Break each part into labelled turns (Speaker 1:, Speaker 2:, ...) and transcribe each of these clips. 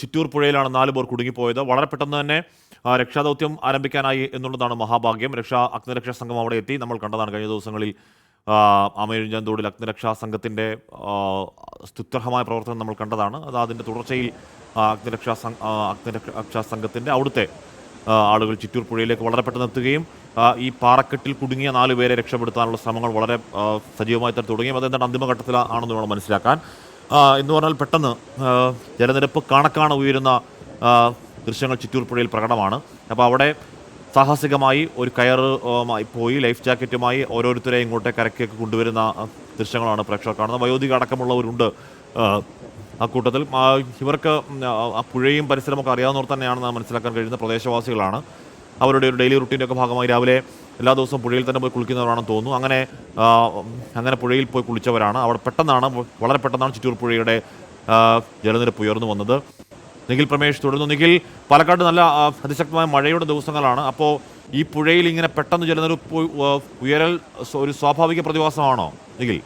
Speaker 1: ചിറ്റൂർ പുഴയിലാണ് നാല് പേർ കുടുങ്ങിപ്പോയത്. വളരെ പെട്ടെന്ന് തന്നെ രക്ഷാദൗത്യം ആരംഭിക്കാനായി എന്നുള്ളതാണ് മഹാഭാഗ്യം. രക്ഷാ അഗ്നിരക്ഷാ സംഘം അവിടെ എത്തി. നമ്മൾ കണ്ടതാണ് കഴിഞ്ഞ ദിവസങ്ങളിൽ അമേരിഞ്ചന്തോടിൽ അഗ്നിരക്ഷാ സംഘത്തിന്റെ സ്തുത്യർഹമായ പ്രവർത്തനം നമ്മൾ കണ്ടതാണ്. അത് അതിന്റെ തുടർച്ചയിൽ അഗ്നിരക്ഷാ സംഘ അഗ്നിരക്ഷാ സംഘത്തിന്റെ അവിടുത്തെ ആളുകൾ ചിറ്റൂർ പുഴയിലേക്ക് വളരെ പെട്ടെന്ന് എത്തുകയും ഈ പാറക്കെട്ടിൽ കുടുങ്ങിയ നാല് പേരെ രക്ഷപ്പെടുത്താനുള്ള ശ്രമങ്ങൾ വളരെ സജീവമായി തന്നെ തുടങ്ങിയും അതെന്താണ് അന്തിമഘട്ടത്തിലാണെന്ന് വേണം മനസ്സിലാക്കാൻ. എന്ന് പറഞ്ഞാൽ പെട്ടെന്ന് ജലനിരപ്പ് കാണക്കാണ് ഉയരുന്ന ദൃശ്യങ്ങൾ ചിറ്റൂർ പ്രകടമാണ്. അപ്പോൾ അവിടെ സാഹസികമായി ഒരു കയറുമായി പോയി ലൈഫ് ജാക്കറ്റുമായി ഓരോരുത്തരെ ഇങ്ങോട്ടേ കരക്കേക്ക് കൊണ്ടുവരുന്ന ദൃശ്യങ്ങളാണ് പ്രേക്ഷകർ കാണുന്നത്. വയോധിക അടക്കമുള്ളവരുണ്ട് ആ, കൂട്ടത്തിൽ. ഇവർക്ക് ആ പുഴയും പരിസരമൊക്കെ അറിയാവുന്നവർ തന്നെയാണെന്ന് മനസ്സിലാക്കാൻ കഴിയുന്ന പ്രദേശവാസികളാണ്. അവരുടെ ഒരു ഡെയിലി റുട്ടീന്റെ ഒക്കെ ഭാഗമായി രാവിലെ എല്ലാ ദിവസവും പുഴയിൽ തന്നെ പോയി കുളിക്കുന്നവരാണെന്ന് തോന്നുന്നു. അങ്ങനെ അങ്ങനെ പുഴയിൽ പോയി കുളിച്ചവരാണ്. അവിടെ പെട്ടെന്നാണ് വളരെ പെട്ടെന്നാണ് ചിറ്റൂർ പുഴയുടെ ജലനിരപ്പ് ഉയർന്നു വന്നത്. നിഖിൽ പ്രമേഷ് തുടരുന്നു. നിഖിൽ പാലക്കാട് നല്ല അതിശക്തമായ മഴയുടെ ദിവസങ്ങളാണ്. അപ്പോൾ ഈ പുഴയിൽ ഇങ്ങനെ പെട്ടെന്ന് ജലനിരപ്പ് ഉയരൽ ഒരു സ്വാഭാവിക പ്രതിഭാസമാണോ നിഖിൽ?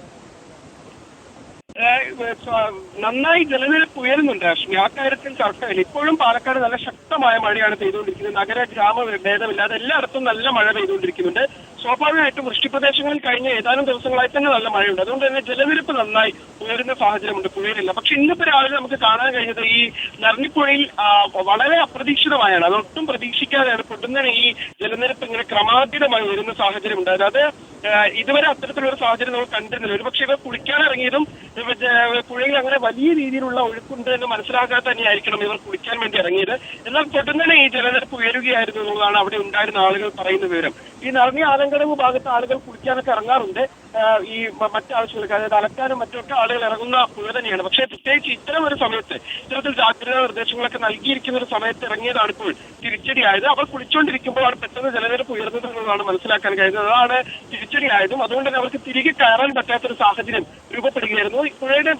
Speaker 2: നന്നായി ജലനിരപ്പ് ഉയരുന്നുണ്ട് അശ്മി ആ കാര്യത്തിൽ ചർച്ചയില്ല ഇപ്പോഴും പാലക്കാട് നല്ല ശക്തമായ മഴയാണ് പെയ്തുകൊണ്ടിരിക്കുന്നത്. നഗര ഗ്രാമ ഭേദമില്ലാതെ എല്ലായിടത്തും നല്ല മഴ പെയ്തുകൊണ്ടിരിക്കുന്നുണ്ട്. സ്വാഭാവികമായിട്ടും വൃഷ്ടിപ്രദേശങ്ങളിൽ കഴിഞ്ഞ ഏതാനും ദിവസങ്ങളായി തന്നെ നല്ല മഴയുണ്ട്. അതുകൊണ്ട് തന്നെ ജലനിരപ്പ് നന്നായി ഉയരുന്ന സാഹചര്യമുണ്ട് പുഴയിലില്ല. പക്ഷെ ഇന്നിപ്പോ രാവിലെ നമുക്ക് കാണാൻ കഴിഞ്ഞത് ഈ നരണിപ്പുഴയിൽ വളരെ അപ്രതീക്ഷിതമായാണ്. അതൊട്ടും പ്രതീക്ഷിക്കാതെയാണ് പൊട്ടുന്നതിന് ഈ ജലനിരപ്പ് ഇങ്ങനെ ക്രമാതീതമായി ഉയരുന്ന സാഹചര്യം ഉണ്ടായത് അത് ഏഹ് ഇതുവരെ അത്തരത്തിലൊരു സാഹചര്യം നമ്മൾ കണ്ടിരുന്നില്ല. ഒരുപക്ഷെ ഇവർ കുളിക്കാൻ അങ്ങനെ വലിയ രീതിയിലുള്ള ഒഴുക്കുണ്ട് എന്ന് മനസ്സിലാക്കാതെ തന്നെയായിരിക്കണം ഇവർ കുളിക്കാൻ വേണ്ടി ഇറങ്ങിയത്. എന്നാൽ പെട്ടെന്ന് ഈ ജലനിരപ്പ് ഉയരുകയായിരുന്നു എന്നുള്ളതാണ് അവിടെ ഉണ്ടായിരുന്ന ആളുകൾ പറയുന്ന വിവരം. ഈ നിറഞ്ഞ ആലങ്കടവ് ഭാഗത്ത് ആളുകൾ കുളിക്കാനൊക്കെ ഇറങ്ങാറുണ്ട്. ഈ മറ്റു മറ്റാവശ്യങ്ങൾക്ക് അതായത് അലക്കാനും മറ്റൊക്കെ ആളുകൾ ഇറങ്ങുന്ന പുഴ തന്നെയാണ്. പക്ഷേ പ്രത്യേകിച്ച് ഇത്തരം ഒരു സമയത്ത് ഇത്തരത്തിൽ ജാഗ്രതാ നിർദ്ദേശങ്ങളൊക്കെ നൽകിയിരിക്കുന്ന ഒരു സമയത്ത് ഇറങ്ങിയതാണ് ഇപ്പോൾ തിരിച്ചടിയായത്. അവർ കുളിച്ചുകൊണ്ടിരിക്കുമ്പോഴാണ് പെട്ടെന്ന് ജലനിരപ്പ് ഉയർന്നത് എന്നുള്ളതാണ് മനസ്സിലാക്കാൻ കഴിയുന്നത് അതാണ് തിരിച്ചടിയായതും. അതുകൊണ്ട് തന്നെ അവർക്ക് തിരികെ കയറാൻ പറ്റാത്തൊരു സാഹചര്യം രൂപപ്പെടുകയായിരുന്നു. ഈ പുഴയുടെ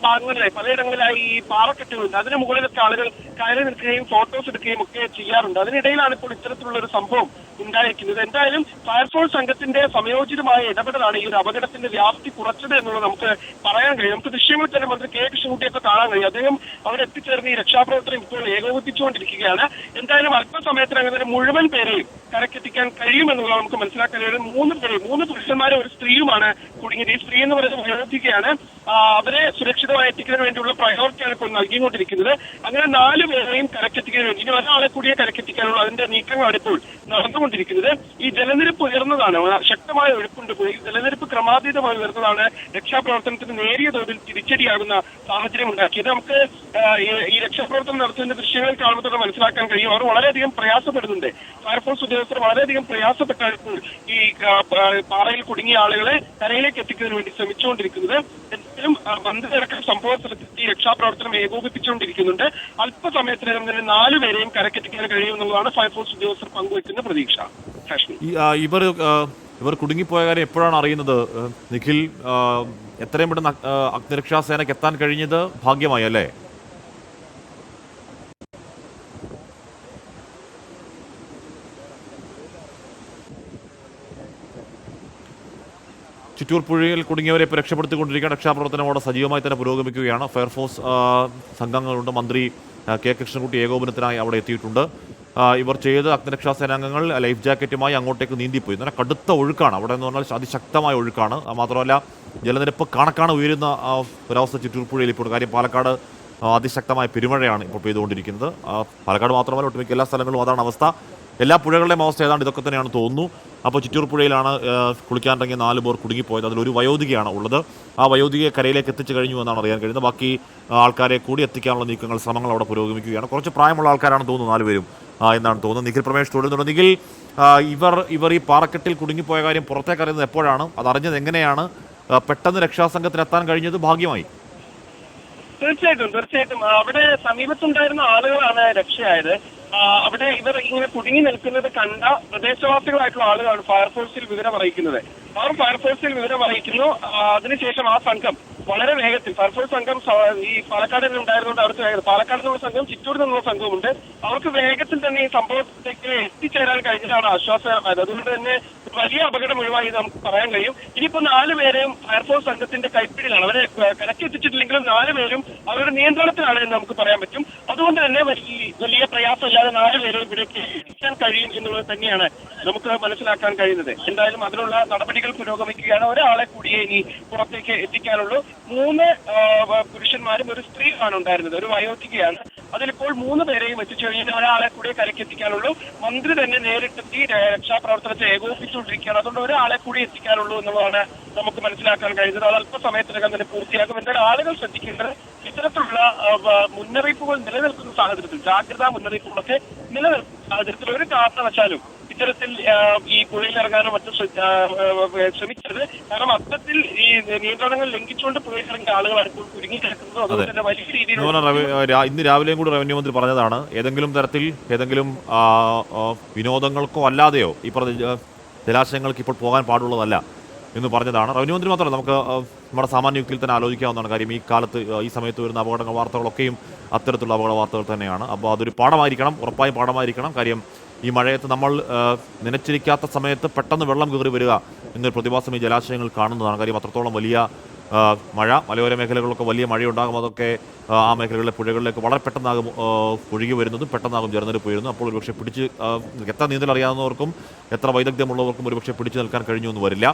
Speaker 2: ഭാഗങ്ങളിലായി പലയിടങ്ങളിലായി ഈ പാറക്കെട്ടുകളുണ്ട്. അതിന് മുകളിലൊക്കെ ആളുകൾ കയറി നിൽക്കുകയും ഫോട്ടോസ് എടുക്കുകയും ഒക്കെ ചെയ്യാറുണ്ട്. അതിനിടയിലാണ് ഇപ്പോൾ ഇത്തരത്തിലുള്ള ഒരു സംഭവം ഉണ്ടായിരിക്കുന്നത്. എന്തായാലും ഫയർഫോഴ്സ് സംഘത്തിന്റെ സമയോചിതമായ ഇടപെടലാണ് ഈ ഒരു അപകടത്തിന്റെ വ്യാപ്തി കുറച്ചത് എന്നുള്ളത് നമുക്ക് പറയാൻ കഴിയും. നമുക്ക് ദൃശ്യങ്ങളിൽ തന്നെ മന്ത്രി കെ കൃഷ്ണൻകുട്ടിയൊക്കെ കാണാൻ കഴിയും. അദ്ദേഹം അവിടെ എത്തിച്ചേർന്ന് ഈ രക്ഷാപ്രവർത്തനം ഇപ്പോൾ ഏകോപിപ്പിച്ചുകൊണ്ടിരിക്കുകയാണ്. എന്തായാലും അല്പസമയത്തിനകം മുഴുവൻ പേരെയും കരക്കെത്തിക്കാൻ കഴിയുമെന്നുള്ളത് നമുക്ക് മനസ്സിലാക്കാൻ കഴിയും. മൂന്ന് പേര് മൂന്ന് പുരുഷന്മാരും ഒരു സ്ത്രീയുമാണ് കുടുങ്ങിയത്. ഈ സ്ത്രീ എന്ന് പറയുന്നത് വയോധികയാണ് അവരെ സുരക്ഷിതമായി എത്തിക്കുന്നതിന് വേണ്ടിയുള്ള പ്രയോറിറ്റിയാണ് ഇപ്പോൾ നൽകിക്കൊണ്ടിരിക്കുന്നത്. അങ്ങനെ നാല് പേരെയും കരക്കെത്തിക്കാൻ വേണ്ടി ഇനി ഒരാളെ കൂടിയേ കരക്കെത്തിക്കാനുള്ള അതിന്റെ നീക്കങ്ങളാണ് ഇപ്പോൾ നടന്നുകൊണ്ടിരിക്കുന്നത്. ഈ ജലനിരപ്പ് ഉയർന്നതാണ്. ശക്തമായ ഒഴുക്കുണ്ട്. പോയി ജലനിരപ്പ് ക്രമാതീതമായി ഉയർന്നതാണ്. രക്ഷാപ്രവർത്തനത്തിന് നേരിയ തോതിൽ തിരിച്ചടിയാകുന്ന സാഹചര്യം ഉണ്ടാക്കിയത്. നമുക്ക് ഈ- രക്ഷാപ്രവർത്തനം നടത്തുന്ന ദൃശ്യങ്ങൾ കാണുമ്പോൾ തന്നെ മനസ്സിലാക്കാൻ കഴിയും. അവർ വളരെയധികം പ്രയാസപ്പെടുന്നുണ്ട്. ഫയർഫോഴ്സ് ഉദ്യോഗസ്ഥർ വളരെയധികം പ്രയാസപ്പെട്ടാണ് ഇപ്പോൾ ഈ പാറയിൽ കുടുങ്ങിയ ആളുകളെ കരയിലേക്ക് എത്തിക്കുന്നതിന് വേണ്ടി ശ്രമിച്ചുകൊണ്ടിരിക്കുന്നത്. എന്തായാലും മന്ത്രിയടക്കം സംഭവ സ്ഥലത്ത് ഈ രക്ഷാപ്രവർത്തനം ഏകോപിപ്പിച്ചുകൊണ്ടിരിക്കുന്നുണ്ട്. അല്പസമയത്തിനകം തന്നെ നാലുപേരെയും കരക്കെത്തിക്കാൻ കഴിയുമെന്നുള്ളതാണ് ഫയർഫോഴ്സ് ഉദ്യോഗസ്ഥർ പങ്കുവയ്ക്കുന്ന പ്രതീക്ഷ.
Speaker 1: ഇവർ ഇവർ കുടുങ്ങിപ്പോയ കാര്യം എപ്പോഴാണ് അറിയുന്നത്? നിഖിൽ എത്രയും പെട്ടെന്ന് അഗ്- അഗ്നിരക്ഷാ സേനയ്ക്ക് എത്താൻ കഴിഞ്ഞത് ഭാഗ്യമായി അല്ലേ? ചിറ്റൂർ പുഴയിൽ കുടുങ്ങിയവരെ രക്ഷപ്പെടുത്തിക്കൊണ്ടിരിക്കുകയാണ് രക്ഷാപ്രവർത്തനം അവിടെ സജീവമായി തന്നെ പുരോഗമിക്കുകയാണ്. ഫയർഫോഴ്സ് സംഘങ്ങളുണ്ട്. മന്ത്രി കെ. കൃഷ്ണൻകുട്ടി ഏകോപനത്തിനായി അവിടെ എത്തിയിട്ടുണ്ട്. ഇവർ ചെയ്ത് അഗ്നിരക്ഷാ സേനാംഗങ്ങൾ ലൈഫ് ജാക്കറ്റുമായി അങ്ങോട്ടേക്ക് നീന്തിപ്പോയി. എന്നാൽ കടുത്ത ഒഴുക്കാണ്. അവിടെ എന്ന് പറഞ്ഞാൽ അതിശക്തമായ ഒഴുക്കാണ്. മാത്രമല്ല ജലനിരപ്പ് കണക്കാണ് ഉയരുന്ന ഒരവസ്ഥ ചിറ്റൂർ പുഴയിൽ ഇപ്പോൾ. കാര്യം പാലക്കാട് അതിശക്തമായ പെരുമഴയാണ് ഇപ്പോൾ പെയ്തുകൊണ്ടിരിക്കുന്നത്. പാലക്കാട് മാത്രമല്ല ഒട്ടുമിക്ക എല്ലാ സ്ഥലങ്ങളും അതാണ് അവസ്ഥ. എല്ലാ പുഴകളുടെയും അവസ്ഥ ഏതാണ്ട് ഇതൊക്കെ തന്നെയാണ് തോന്നുന്നു. അപ്പോൾ ചിറ്റൂർ പുഴയിലാണ് കുളിക്കാനിറങ്ങിയ നാല് പേർ കുടുങ്ങിപ്പോയത്. അതിലൊരു വയോധികയാണ് ഉള്ളത്. ആ വയോധികയെ കരയിലേക്ക് എത്തിച്ചു കഴിഞ്ഞു എന്നാണ് അറിയാൻ കഴിയുന്നത്. ബാക്കി ആൾക്കാരെ കൂടി എത്തിക്കാനുള്ള നീക്കങ്ങൾ ശ്രമങ്ങൾ അവിടെ പുരോഗമിക്കുകയാണ്. കുറച്ച് പ്രായമുള്ള ആൾക്കാരാണ് തോന്നുന്നു നാലുപേരും എന്നാണ് തോന്നുന്നത്. നിഖിൽ പ്രമേഷ് നിഖിൽ ഇവർ ഇവർ ഈ പാറക്കെട്ടിൽ കുടുങ്ങിപ്പോയ കാര്യം പുറത്തേക്ക് അറിയുന്നത് എപ്പോഴാണ്? അത് എങ്ങനെയാണ്? പെട്ടെന്ന് രക്ഷാസംഘത്തിന് എത്താൻ കഴിഞ്ഞത് ഭാഗ്യമായി.
Speaker 2: തീർച്ചയായിട്ടും തീർച്ചയായിട്ടും. അവിടെ സമീപത്തുണ്ടായിരുന്ന ആളുകളാണ് രക്ഷയായത്. അവിടെ ഇവർ ഇങ്ങനെ കുടുങ്ങി നിൽക്കുന്നത് കണ്ട പ്രദേശവാസികളായിട്ടുള്ള ആളുകളാണ് ഫയർഫോഴ്സിൽ വിവരം അറിയിക്കുന്നത്. അവർ ഫയർഫോഴ്സിൽ വിവരം അറിയിക്കുന്നു. അതിനുശേഷം ആ സംഘം വളരെ വേഗത്തിൽ ഫയർഫോഴ്സ് സംഘം ഈ പാലക്കാട് ഉണ്ടായിരുന്നുകൊണ്ട് അവർക്ക് വേഗം പാലക്കാട് നിന്നുള്ള സംഘം ചിറ്റൂർ നിന്നുള്ള സംഘമുണ്ട് അവർക്ക് വേഗത്തിൽ തന്നെ ഈ സംഭവത്തിലേക്ക് എത്തിച്ചേരാൻ കഴിഞ്ഞതാണ് ആശ്വാസകരമായത് അതുകൊണ്ട് തന്നെ വലിയ അപകടം ഒഴിവായി നമുക്ക് പറയാൻ കഴിയും. ഇനിയിപ്പോ നാല് പേരെയും ഫയർഫോഴ്സ് സംഘത്തിന്റെ കൈപ്പിടിയിലാണ്. അവരെ കരക്കെത്തിച്ചിട്ടില്ലെങ്കിലും നാല് പേരും അവരുടെ നിയന്ത്രണത്തിലാണ് എന്ന് നമുക്ക് പറയാൻ പറ്റും. അതുകൊണ്ട് തന്നെ വലിയ പ്രയാസമില്ലാതെ നാല് പേരെ ഇവിടേക്ക് എത്തിക്കാൻ കഴിയും എന്നുള്ളത് തന്നെയാണ് നമുക്ക് മനസ്സിലാക്കാൻ കഴിയുന്നത്. എന്തായാലും അതിനുള്ള നടപടികൾ പുരോഗമിക്കുകയാണ്. ഒരാളെ കൂടിയേ ഇനി പുറത്തേക്ക് എത്തിക്കാനുള്ളൂ. മൂന്ന് പുരുഷന്മാരും ഒരു സ്ത്രീയുമാണ് ഉണ്ടായിരുന്നത്. ഒരു വയോധികയാണ്. അതിലിപ്പോൾ മൂന്ന് പേരെയും എത്തിച്ചു കഴിഞ്ഞാൽ ഒരാളെ കൂടി കരയ്ക്ക് എത്തിക്കാനുള്ളൂ മന്ത്രി തന്നെ നേരിട്ടെത്തി രക്ഷാപ്രവർത്തനത്തെ ഏകോപിപ്പിച്ചുകൊണ്ടിരിക്കുകയാണ്. അതുകൊണ്ട് ഒരാളെ കൂടി എത്തിക്കാനുള്ളൂ എന്നുള്ളതാണ് നമുക്ക് മനസ്സിലാക്കാൻ കഴിയുന്നത്. അത് അല്പസമയത്തിനകം തന്നെ പൂർത്തിയാക്കും എന്നാൽ ആളുകൾ ശ്രദ്ധിക്കേണ്ടത് ഇത്തരത്തിലുള്ള മുന്നറിയിപ്പുകൾ നിലനിൽക്കുന്ന സാഹചര്യത്തിൽ ജാഗ്രതാ മുന്നറിയിപ്പുകളൊക്കെ നിലനിൽക്കുന്ന സാഹചര്യത്തിൽ ഒരു കാരണവശാലും ഇത്തരത്തിൽ ഈ പുഴയിൽ ഇറങ്ങാനോ മറ്റും ശ്ര- ആ, ആ, ശ്രമിക്കരുത്. കാരണം അത്തരത്തിൽ ഈ നിയന്ത്രണങ്ങൾ ലംഘിച്ചുകൊണ്ട് പുഴയിൽ ആളുകൾ ആളുകളാണ് ഇപ്പോൾ കുരുങ്ങി കിടക്കുന്നത് അതുകൊണ്ട് തന്നെ വലിയ രീതിയിൽ
Speaker 1: ഇന്ന് രാവിലെയും കൂടി റവന്യൂ മന്ത്രി പറഞ്ഞതാണ് ഏതെങ്കിലും തരത്തിൽ ഏതെങ്കിലും വിനോദങ്ങൾക്കോ അല്ലാതെയോ ഈ പറഞ്ഞ ജലാശയങ്ങൾക്ക് ഇപ്പോൾ പോകാൻ പാടുള്ളതല്ല എന്ന് പറഞ്ഞതാണ്. റവന്യൂ മന്ത്രി മാത്രമല്ല നമുക്ക് നമ്മുടെ സാമാന്യ യുക്തിയിൽ തന്നെ ആലോചിക്കാവുന്നതാണ് കാര്യം. ഈ കാലത്ത് ഈ സമയത്ത് വരുന്ന അപകട വാർത്തകളൊക്കെയും അത്തരത്തിലുള്ള അപകട വാർത്തകൾ തന്നെയാണ്. അപ്പോൾ അതൊരു പാഠമായിരിക്കണം ഉറപ്പായും പാഠമായിരിക്കണം. കാര്യം ഈ മഴയത്ത് നമ്മൾ നനച്ചിരിക്കാത്ത സമയത്ത് പെട്ടെന്ന് വെള്ളം കയറി വരിക എന്നൊരു പ്രതിഭാസം ഈ ജലാശയങ്ങൾ കാണുന്നതാണ്. കാര്യം അത്രത്തോളം വലിയ മഴ മലയോര മേഖലകളിലൊക്കെ വലിയ മഴയുണ്ടാകും. അതൊക്കെ ആ, മേഖലകളിലെ പുഴകളിലേക്ക് വളരെ പെട്ടെന്നാകും ഒഴുകി വരുന്നതും പെട്ടെന്നാകും ജലനിരപ്പ് ഉയരുന്നു അപ്പോൾ ഒരുപക്ഷെ പിടിച്ച് എത്ര നീന്തൽ അറിയാവുന്നവർക്കും എത്ര വൈദഗ്ധ്യമുള്ളവർക്കും ഒരുപക്ഷെ പിടിച്ചു നിൽക്കാൻ കഴിഞ്ഞു എന്ന് വരില്ല.